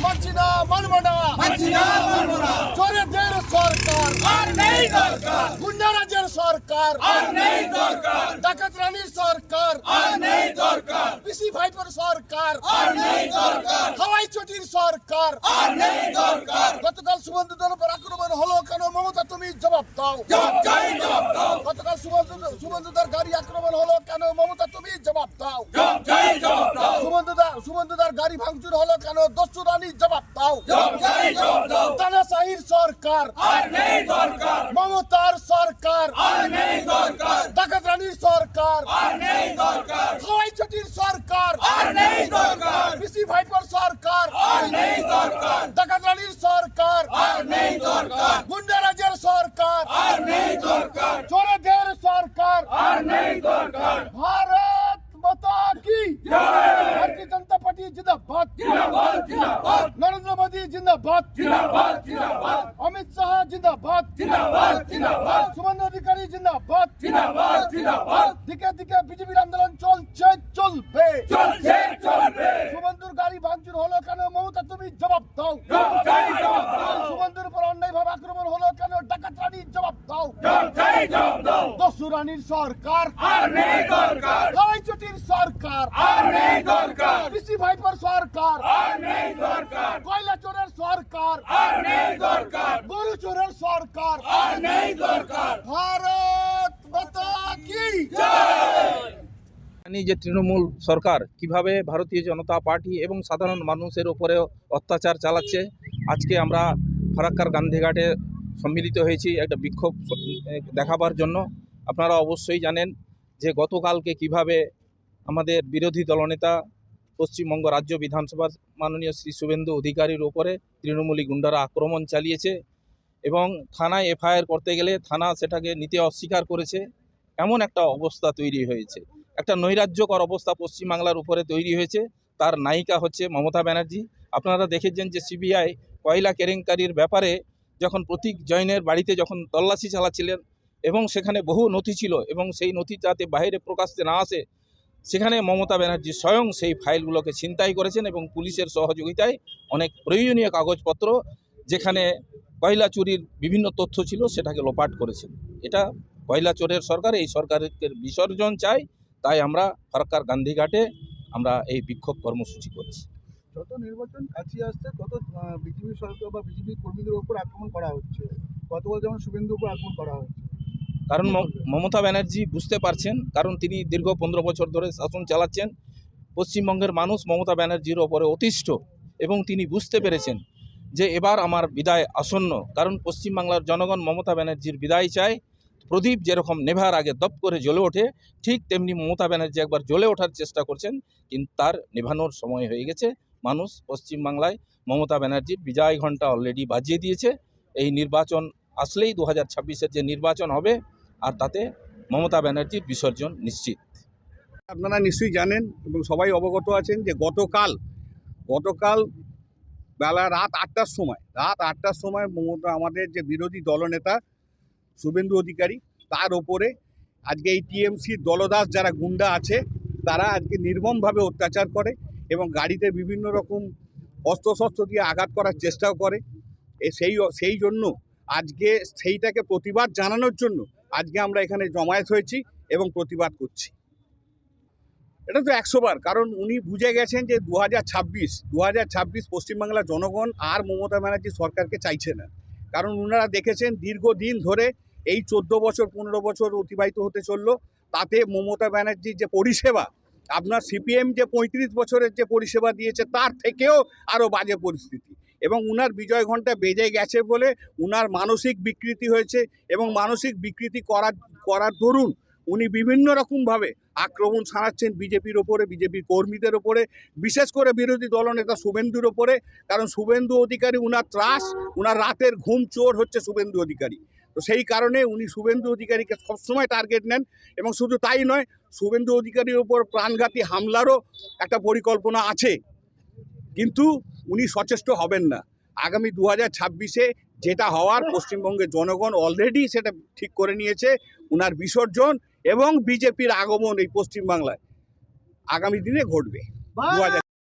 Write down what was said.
মানছি না মানব না মানছি না, মানবো না। চোরেদের সরকার। আর নেই দরকার। গুন্ডারাজের সরকার। আর নেই দরকার। ডাকাত রানীর সরকার। আর নেই দরকার। পিসি ভাইপোর সরকার। আর নেই দরকার। হাওয়াই চটির সরকার। আর নেই দরকার। গতকাল সুবন্ধুদের উপর আক্রমণ হলো কেন? মমতা তুমি জবাব দাও। জবাব চাই জবাব দাও। গতকাল সুবন্ধু সুবন্ধুদার গাড়ি আক্রমণ হলো কেন? মমতা তুমি জবাব দাও। জবাব চাই জবাব সুবন্ধুদার গাড়ি ভাঙচুর হলো কেন? দস্যু রানী জবাব দাও। তানাশাহির সরকার। মমতার সরকার। ডাকাত রানীর সরকার। আর হাওয়াই সরকার। ভাইপোর সরকার। ডাকাত রানীর গুন্ডারাজের চোরেদের সরকার আর নেই দরকার ভারত মাতা কি ভারতীয় জনতা পার্টি জিন্দাবাদ জিন্দাবাদ জিন্দাবাদ নরেন্দ্র মোদী জিন্দাবাদ জিন্দাবাদ জিন্দাবাদ অমিত শাহ জিন্দাবাদ। জিন্দাবাদ জিন্দাবাদ। শুভেন্দু অধিকারী জিন্দাবাদ। জিন্দাবাদ জিন্দাবাদ। দিকে দিকে বিজেপির আন্দোলন চলছে চলবে। চলছে চলবে। শুভেন্দুর গাড়ি ভাঙচুর হলো কেন? মমতা তুমি জবাব দাও। শুভেন্দুর উপর অন্যায় ভাবে আক্রমণ হলো কেন? ডাকাত রানীর জবাব দাও। দস্যু রানীর সরকার। আর নেই দরকার হাওয়াই সরকার। আর নেই দরকার পিসি ভাইপোর সরকার। আর নেই দরকার কয়লা চোরের সরকার। আর নেই দরকার গরু চোরের সরকার। আর নেই দরকার ভারত মাতা কি জানি যে তৃণমূল সরকার কীভাবে ভারতীয় জনতা পার্টি এবং সাধারণ মানুষের উপরে অত্যাচার চালাচ্ছে। আজকে আমরা ফারাক্কার গান্ধীঘাটে সম্মিলিত হয়েছি একটা বিক্ষোভ দেখাবার জন্য। আপনারা অবশ্যই জানেন যে গতকালকে কীভাবে আমাদের বিরোধী দলনেতা পশ্চিমবঙ্গ রাজ্য বিধানসভার মাননীয় শ্রী শুভেন্দু অধিকারীর ওপরে তৃণমূলী গুন্ডারা আক্রমণ চালিয়েছে এবং থানায় এফআইআর করতে গেলে থানা সেটাকে নিতে অস্বীকার করেছে। এমন একটা অবস্থা তৈরি হয়েছে। একটা নৈরাজ্যকর অবস্থা পশ্চিমবাংলার উপরে তৈরি হয়েছে। তার নায়িকা হচ্ছে মমতা ব্যানার্জি। আপনারা দেখেছেন যে সিবিআই কয়লা কেলেঙ্কারির ব্যাপারে যখন প্রতীক জৈনের বাড়িতে যখন তল্লাশি চালাচ্ছিলেন এবং সেখানে বহু নথি ছিল এবং সেই নথি যাতে বাইরে প্রকাশ্যে না আসে সেখানে মমতা ব্যানার্জি স্বয়ং সেই ফাইলগুলোকে ছিনতাই করেছেন এবং পুলিশের সহযোগিতায় অনেক প্রয়োজনীয় কাগজপত্র যেখানে কয়লা চুরির বিভিন্ন তথ্য ছিল সেটাকে লোপাট করেছেন। এটা কয়লা চোরের সরকার, এই সরকারের বিসর্জন চাই, তাই আমরা ফারাক্কার গান্ধীঘাটে আমরা এই বিক্ষোভ কর্মসূচি করেছি। যত নির্বাচন কাছে আসছে, তত বিজেপি সরকার বা বিজেপি কর্মীদের উপর আক্রমণ করা হচ্ছে। গতকাল যেমন শুভেন্দুর উপর আক্রমণ করা হচ্ছে। কারণ মমতা ব্যানার্জি বুঝতে পারছেন কারণ তিনি দীর্ঘ পনেরো বছর ধরে শাসন চালাচ্ছেন। পশ্চিমবঙ্গের মানুষ মমতা ব্যানার্জির ওপরে অতিষ্ঠ এবং তিনি বুঝতে পেরেছেন যে এবার আমার বিদায় আসন্ন। কারণ পশ্চিমবাংলার জনগণ মমতা ব্যানার্জির বিদায় চায়। প্রদীপ যেরকম নেভার আগে দপ করে জ্বলে ওঠে ঠিক তেমনি মমতা ব্যানার্জি একবার জ্বলে ওঠার চেষ্টা করছেন কিন্তু তার নেভানোর সময় হয়ে গেছে। মানুষ পশ্চিমবাংলায় মমতা ব্যানার্জির বিজয় ঘণ্টা অলরেডি বাজিয়ে দিয়েছে। এই নির্বাচন আসলেই দু হাজার ছাব্বিশের যে নির্বাচন হবে আর তাতে মমতা ব্যানার্জির বিসর্জন নিশ্চিত। আপনারা নিশ্চয়ই জানেন এবং সবাই অবগত আছেন যে গতকাল গতকাল বেলা রাত আটটার সময়, রাত আটটার সময় মমতা, আমাদের যে বিরোধী দলনেতা শুভেন্দু অধিকারী, তার ওপরে আজকে এই টিএমসির দলদাস যারা গুন্ডা আছে, তারা আজকে নির্মমভাবে অত্যাচার করে এবং গাড়িতে বিভিন্ন রকম অস্ত্রশস্ত্র দিয়ে আঘাত করার চেষ্টাও করে। সেই সেই জন্য আজকে সেইটাকে প্রতিবাদ জানানোর জন্য আজকে আমরা এখানে জমায়েত হয়েছি এবং প্রতিবাদ করছি। এটা তো একশো বার, কারণ উনি বুঝে গেছেন যে দু হাজার ছাব্বিশ দু হাজার ছাব্বিশ পশ্চিমবাংলার জনগণ আর মমতা ব্যানার্জি সরকারকে চাইছে না। কারণ ওনারা দেখেছেন দীর্ঘদিন ধরে এই চোদ্দ বছর, পনেরো বছর অতিবাহিত হতে চলল। তাতে মমতা ব্যানার্জির যে পরিষেবা, আপনার সিপিএম যে পঁয়ত্রিশ বছরের যে পরিষেবা দিয়েছে, তার থেকেও আরও বাজে পরিস্থিতি। এবং উনার বিজয় ঘণ্টা বেজে গেছে বলে উনার মানসিক বিকৃতি হয়েছে এবং মানসিক বিকৃতি করার করার দরুন উনি বিভিন্ন রকমভাবে আক্রমণ ছাড়াচ্ছেন বিজেপির ওপরে বিজেপির কর্মীদের ওপরে, বিশেষ করে বিরোধী দলনেতা শুভেন্দুর ওপরে, কারণ শুভেন্দু অধিকারী উনার ত্রাস, উনার রাতের ঘুম চোর হচ্ছে শুভেন্দু অধিকারী। তো সেই কারণে উনি শুভেন্দু অধিকারীকে সবসময় টার্গেট নেন এবং শুধু তাই নয়, শুভেন্দু অধিকারীর ওপর প্রাণঘাতী হামলারও একটা পরিকল্পনা আছে। কিন্তু উনি সচেষ্ট হবেন না। আগামী দু হাজার ছাব্বিশে যেটা হওয়ার পশ্চিমবঙ্গের জনগণ অলরেডি সেটা ঠিক করে নিয়েছে উনার বিসর্জন এবং বিজেপির আগমন এই পশ্চিমবাংলায়। আগামী দিনে ঘটবে দু হাজার